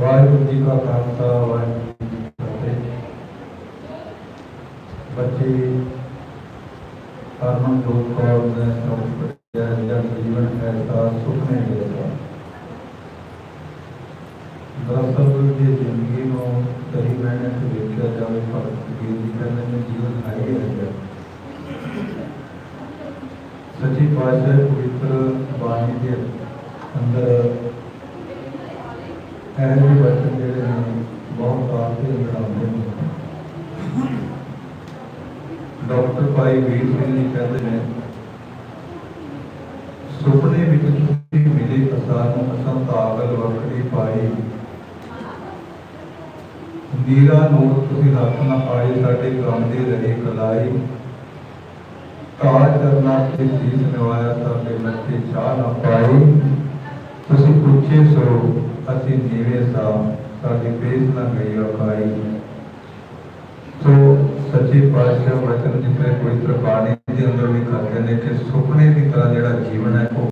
ਵਾਹਿਗੁਰੂ ਜੀ ਕਾ ਖਾਲਸਾ ਵਾਹਿਗੁਰੂ ਜੀ ਕੀ ਫਤਿਹ ਬੱਚੇ ਹਰਮਨ ਲੋਕ ਕੌਰ ਨੇ ਸ਼ਬਦ ਪੜਿਆ ਜਨ ਜੀਵਨ ਐਸਾ ਸੁਪਨੇ ਜੈਸਾ ਦਰਅਸਲ ਜੇ ਜ਼ਿੰਦਗੀ ਨੂੰ ਸਹੀ ਮੈਨੇ ਚ ਵੇਖਿਆ ਜਾਵੇ ਪਰ ਕਬੀਰ ਜੀ ਕਹਿੰਦੇ ਨੇ ਜੀਵਨ ਹੈ ਹੀ ਹੈ ਸੱਚੀ ਪਾਤਸ਼ਾਹ ਪਵਿੱਤਰ ਬਾਣੀ ਦੇ ਅੰਦਰ ਇਹ ਜਿਹੇ ਬਚਨ ਜਿਹੜੇ ਨੇ ਬਹੁਤ ਆਸਤੇ ਬਣਾਉਂਦੇ ਨੇ ਡਾਕਟਰ ਭਾਈ ਵੀਰ ਸਿੰਘ ਜੀ ਕਹਿੰਦੇ ਨੇ, ਸੁਪਨੇ ਵਿੱਚ ਤੁਸੀਂ ਮਿਲੇ ਅਸਾਂ ਨੂੰ ਅਸਾਂ ਤਾਕਲ ਵਕੜੀ ਪਾਈ। ਨੀਰਾ ਨੂਰ ਤੁਸੀਂ ਰੱਖ ਨਾ ਪਾਏ, ਸਾਡੇ ਕੰਮ ਦੇ ਰਹੇ ਕਲਾਈ। ਕਾਜ ਕਰਨਾ ਤੇ ਸੀਸ ਨਵਾਇਆ, ਸਾਡੇ ਮੱਥੇ ਚਾਹ ਨਾ ਪਾਈ। ਤੁਸੀਂ ਉੱਚੇ ਸੋ ਅਸੀਂ ਨੀਵੇਂ ਸਾ, ਸਾਡੀ ਪੇਸ ਨਾ ਗਈ ਔਕਾਈ ਸੋ ਸੱਚੇ ਪਾਤਸ਼ਾਹ ਵਚਨ ਜਿਵੇਂ ਪਵਿੱਤਰ ਬਾਣੀ ਦੇ ਅੰਦਰ ਵੀ ਕਰਦੇ ਨੇ ਕਿ ਸੁਪਨੇ ਦੀ ਤਰ੍ਹਾਂ ਜਿਹੜਾ ਜੀਵਨ ਹੈ ਉਹ